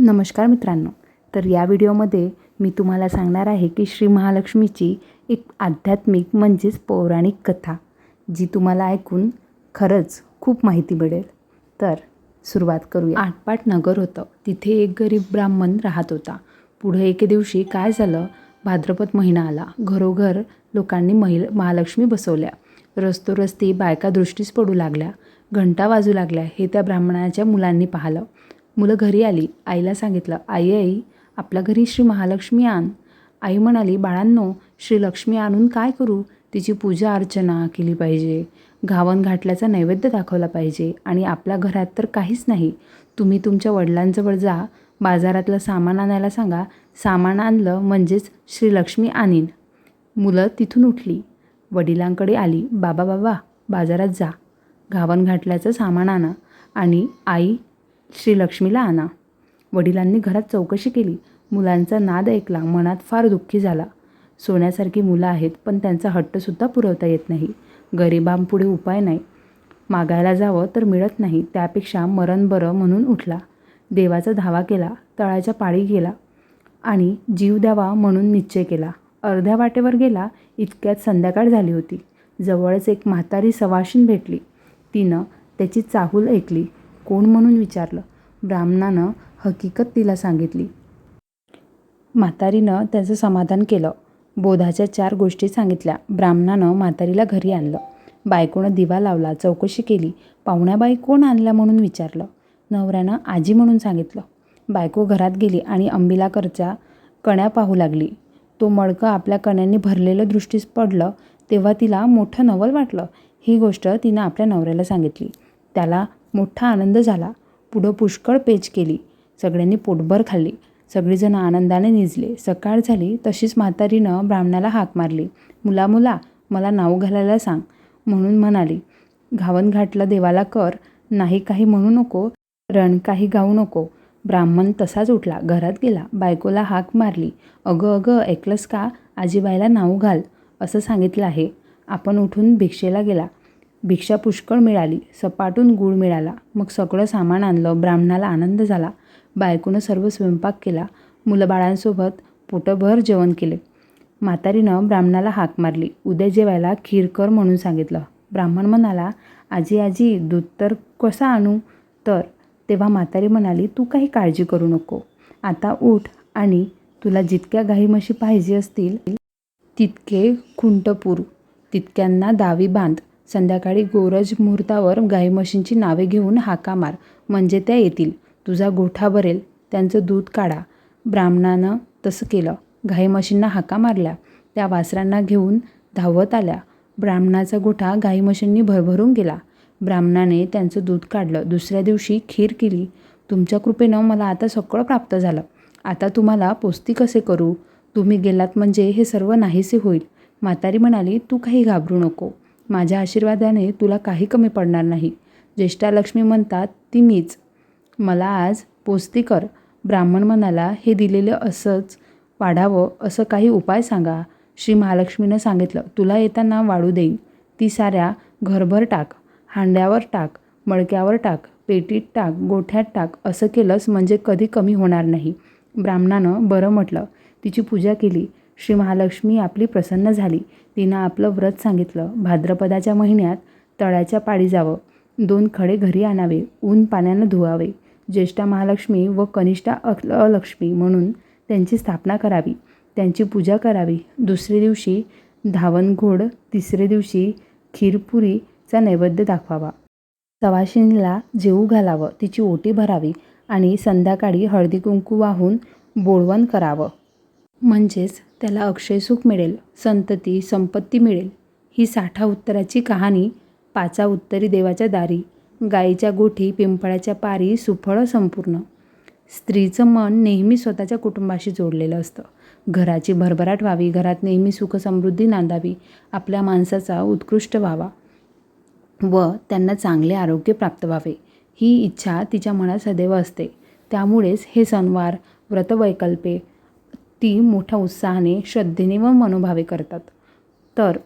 नमस्कार मित्रांनो. तर या व्हिडिओमध्ये मी तुम्हाला सांगणार आहे की श्री महालक्ष्मीची एक आध्यात्मिक म्हणजेच पौराणिक कथा जी तुम्हाला ऐकून खरंच खूप माहिती मिळेल. तर सुरुवात करूया. आटपाट नगर होतं. तिथे एक गरीब ब्राह्मण राहत होता. पुढे एके दिवशी काय झालं? भाद्रपद महिना आला. घरोघर लोकांनी महिल महालक्ष्मी बसवल्या. रस्तोरस्ती बायका दृष्टीस पडू लागल्या. घंटा वाजू लागल्या. हे त्या ब्राह्मणाच्या मुलांनी पाहिलं. मुलं घरी आली आईला सांगितलं आई आई आपल्या घरी श्री महालक्ष्मी आण. आई म्हणाली बाळांनो श्री लक्ष्मी आणून काय करू? तिची पूजा अर्चना केली पाहिजे. घावन घाटल्याचा नैवेद्य दाखवला पाहिजे आणि आपल्या घरात तर काहीच नाही. तुम्ही तुमच्या वडिलांजवळ जा. बाजारातलं सामान आणायला सांगा. सामान आणलं म्हणजेच श्री लक्ष्मी आणीन. मुलं तिथून उठली. वडिलांकडे आली बाबा बाबा बाजारात जा. घावन घाटल्याचं सामान आणा. आणि आई श्रीलक्ष्मीला आणा. वडिलांनी घरात चौकशी केली. मुलांचा नाद ऐकला. मनात फार दुःखी झाला. सोन्यासारखी मुलं आहेत पण त्यांचा हट्टसुद्धा पुरवता येत नाही. गरिबांपुढे उपाय नाही. मागायला जावं तर मिळत नाही. त्यापेक्षा मरण बरं म्हणून उठला. देवाचा धावा केला. तळाच्या पाळी गेला. आणि जीव द्यावा म्हणून निश्चय केला. अर्ध्या वाटेवर गेला. इतक्यात संध्याकाळ झाली होती. जवळच एक म्हातारी सवाशीण भेटली. तिनं त्याची चाहूल ऐकली. कोण म्हणून विचारलं? ब्राह्मणानं हकीकत तिला सांगितली. म्हातारीनं त्याचं समाधान केलं. बोधाच्या चार गोष्टी सांगितल्या. ब्राह्मणानं म्हातारीला घरी आणलं. बायकोनं दिवा लावला चौकशी केली. पाहुण्याबाई कोण आणल्या म्हणून विचारलं? नवऱ्यानं आजी म्हणून सांगितलं. बायको घरात गेली आणि अंबिलाकरच्या कण्या पाहू लागली. तो मडकं आपल्या कण्यांनी भरलेलं दृष्टीस पडलं तेव्हा तिला मोठं नवल वाटलं. ही गोष्ट तिनं आपल्या नवऱ्याला सांगितली. त्याला मोठा आनंद झाला. पुढं पुष्कळ पेच केली. सगळ्यांनी पोटभर खाल्ली. सगळीजण आनंदाने निजले. सकाळ झाली तशीच म्हातारीनं ब्राह्मणाला हाक मारली. मुला मुला मला नाव घालायला सांग म्हणून म्हणाली. घावन घाटला देवाला कर नाही काही म्हणू नको रण काही गाऊ नको. ब्राह्मण तसाच उठला. घरात गेला. बायकोला हाक मारली. अगं अगं ऐकलंस का? आजीबाईला नाव घाल. असं सांगितलं आहे. आपण उठून भिक्षेला गेला. भिक्षा पुष्कळ मिळाली सपाटून गूळ मिळाला. मग सगळं सामान आणलं ब्राह्मणाला आनंद झाला. बायकोनं सर्व स्वयंपाक केला मुलंबाळांसोबत पोटभर जेवण केले. म्हातारीनं ब्राह्मणाला हाक मारली. उद्या जेवायला खीर कर म्हणून सांगितलं. ब्राह्मण म्हणाला आजी आजी दूध तर कसं आणू? तर तेव्हा म्हातारी म्हणाली तू काही काळजी करू नको. आता उठ आणि तुला जितक्या गाई म्हशी पाहिजे असतील तितके खुंटपूर तितक्यांना दावी बांध. संध्याकाळी गोरज मुहूर्तावर गाई म्हशींची नावे घेऊन हाका मार म्हणजे त्या येतील. तुझा गोठा भरेल त्यांचं दूध काढा. ब्राह्मणानं तसं केलं. गाई म्हशींना हाका मारल्या. त्या वासरांना घेऊन धावत आल्या. ब्राह्मणाचा गोठा गाई म्हशींनी भरभरून गेला. ब्राह्मणाने त्यांचं दूध काढलं. दुसऱ्या दिवशी खीर केली. तुमच्या कृपेनं मला आता सगळं प्राप्त झालं. आता तुम्हाला पोस्ती कसे करू? तुम्ही गेलात म्हणजे हे सर्व नाहीसे होईल. म्हातारी म्हणाली तू काही घाबरू नको. माझ्या आशीर्वादाने तुला काही कमी पडणार नाही. ज्येष्ठालक्ष्मी म्हणतात ती मीच. मला आज पोस्ती कर ब्राह्मण म्हणाला हे दिलेलं असंच वाढावं असं काही उपाय सांगा. श्री महालक्ष्मीनं सांगितलं तुला येताना वाढू देईन. ती साऱ्या घरभर टाक हांड्यावर टाक मडक्यावर टाक पेटीत टाक गोठ्यात टाक असं केलंस म्हणजे कधी कमी होणार नाही. ब्राह्मणानं बरं म्हटलं. तिची पूजा केली. श्री महालक्ष्मी आपली प्रसन्न झाली. तिनं आपलं व्रत सांगितलं. भाद्रपदाच्या महिन्यात तळ्याच्या पाळी जावं. दोन खडे घरी आणावे. ऊन पाण्यानं धुवावे. ज्येष्ठा महालक्ष्मी व कनिष्ठा अलक्ष्मी म्हणून त्यांची स्थापना करावी. त्यांची पूजा करावी. दुसरे दिवशी धावणघोड तिसरे दिवशी खीरपुरीचा नैवेद्य दाखवावा. सवाशिणीला जेऊ घालावं. तिची ओटी भरावी आणि संध्याकाळी हळदी कुंकू वाहून बोळवण करावं. म्हणजेच त्याला अक्षयसुख मिळेल संतती संपत्ती मिळेल. ही साठा उत्तराची कहाणी पाचा उत्तरी देवाच्या दारी गाईच्या गोठी पिंपळाच्या पारी सुफळ संपूर्ण. स्त्रीचं मन नेहमी स्वतःच्या कुटुंबाशी जोडलेलं असतं. घराची भरभराट व्हावी घरात नेहमी सुखसमृद्धी नांदावी आपल्या माणसाचा उत्कृष्ट व्हावा व त्यांना चांगले आरोग्य प्राप्त व्हावे. ही इच्छा तिच्या मनात सदैव असते. त्यामुळेच हे सणवार व्रतवैकल्पे ती मोठ्या उत्साहाने श्रद्धेने व मनोभावे करतात. तर